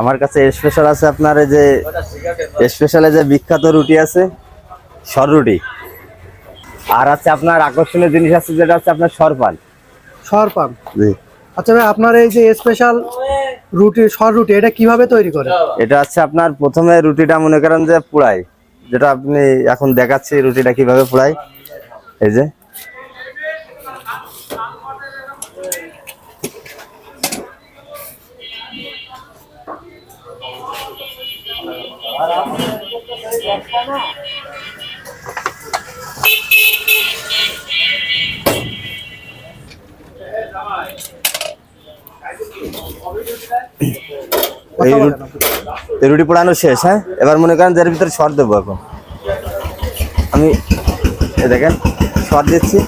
আমার কাছে স্পেশাল আছে আপনার এই যে স্পেশালে যে বিখ্যাত রুটি আছে সর রুটি। আর আছে আপনার আকর্ষণীয় জিনিস আছে যেটা হচ্ছে আপনার সরপান সর পান? জি। আচ্ছা ভাই আপনার এই যে স্পেশাল রুটি সর রুটি এটা কীভাবে তৈরি করেন? এটা হচ্ছে আপনার প্রথমে রুটিটা মনে করেন যে পুড়াই যেটা আপনি এখন দেখাচ্ছি রুটিটা কীভাবে পুড়াই এই যে। বলেন রুটি এই রুটি পোড়ানো শেষ হ্যাঁ? এবার মনে করেন যে এর ভিতরে শর্ট দেবো এখন। আমি দেখেন শর্ট দিচ্ছি।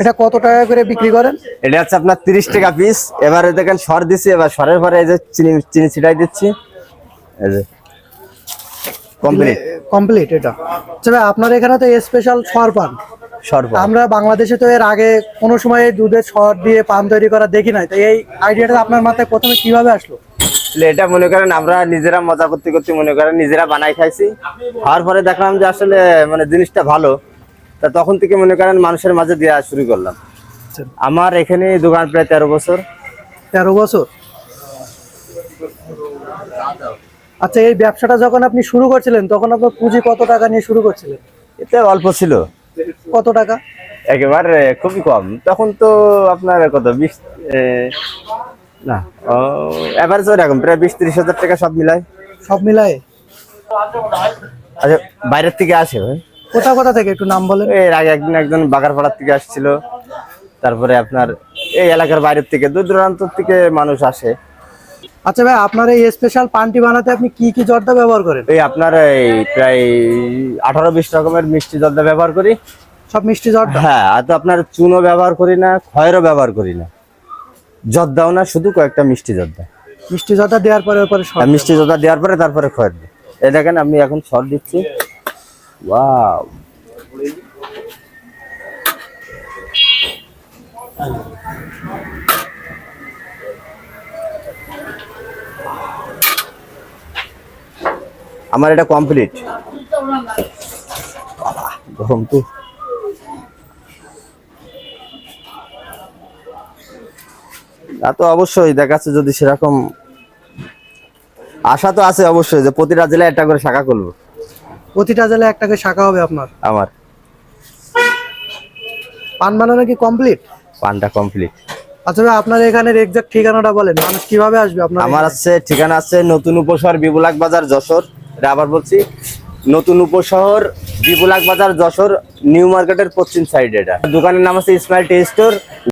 এটা কত টাকা করে বিক্রি করেন? এটা হচ্ছে আপনার তিরিশ টাকা পিস এবারে দেখেন সর দিচ্ছি এবার সরের পরে এই যে চিনি চিনি ছিটাই দিচ্ছি। এই যে কমপ্লিট কমপ্লিট এটা। আচ্ছা আপনার এখানে তো স্পেশাল সর পান। সর আমরা বাংলাদেশে তো এর আগে কোনো সময় দুধের সর দিয়ে পান তৈরি করা দেখি নাই। তো এই আইডিয়াটা আপনার মাথায় প্রথমে কীভাবে আসলো? আসলে এটা মনে করেন আমরা নিজেরা মজা করতে করতে মনে করেন নিজেরা বানাই খাইছি। খাওয়ার পরে দেখলাম যে আসলে মানে জিনিসটা ভালো। তা তখন থেকে মনে করেন মানুষের মাঝে দেওয়া শুরু করলাম। আচ্ছা। আমার এখানে দোকান প্রায় তেরো বছর। তেরো বছর? আচ্ছা এই ব্যবসাটা যখন আপনি শুরু করছিলেন তখন আপনার পুঁজি কত টাকা নিয়ে শুরু করছিলেন? এতে অল্প ছিল। কত টাকা? একেবারে খুবই কম। তখন তো আপনার কত বিশ না। এভারেজ ওইরকম প্রায় বিশ ত্রিশ হাজার টাকা সব মিলায়। সব মিলায়ে? আচ্ছা বাইরের থেকে আসে ভাই। কোথা কোথা থেকে একটু নাম বলেন? এর আগে একদিন একজন বাগারপাড়ার থেকে আসছিল। তারপরে আপনার এই এলাকার বাইরের থেকে দূর দূরান্ত থেকে মানুষ আসে। আচ্ছা ভাই আপনার এই স্পেশাল পানটি বানাতে আপনি কি কি জর্দা ব্যবহার করেন? এই আপনার এই প্রায় আঠারো বিশ রকমের মিষ্টি জর্দা ব্যবহার করি। সব মিষ্টি জর্দা? হ্যাঁ আর তো আপনার চুনও ব্যবহার করি না খয়েরও ব্যবহার করি না। জর্দাও না শুধু কয়েকটা মিষ্টি জর্দা। মিষ্টি জর্দা দেওয়ার পরে পরে মিষ্টি জর্দা দেওয়ার পরে তারপরে খয়ের দিই এই দেখেন আমি এখন সর দিচ্ছি। ওয়াও। আমার এটা কমপ্লিট গরম তো। তা তো অবশ্যই দেখাচ্ছে যদি সেরকম আশা তো আছে অবশ্যই যে প্রতিটা জেলায় একটা করে শাখা করব প্রতিটা জেলায় একটা করে শাখা হবে আপনার? আমার। পান বানানো কি কমপ্লিট পানটা কমপ্লিট আচ্ছা আপনার এখানের এক্সাক্ট ঠিকানাটা বলেন মানুষ কীভাবে আসবে আপনার আমার আছে ঠিকানা আছে নতুন উপশহর বিপুলাক বাজার যশোর এটা আবার বলছি নতুন উপশহর বিপুলাক বাজার যশোর নিউ মার্কেটের পশ্চিম সাইড এটা। দোকানের নাম আছে ইসমাইল টি স্টোর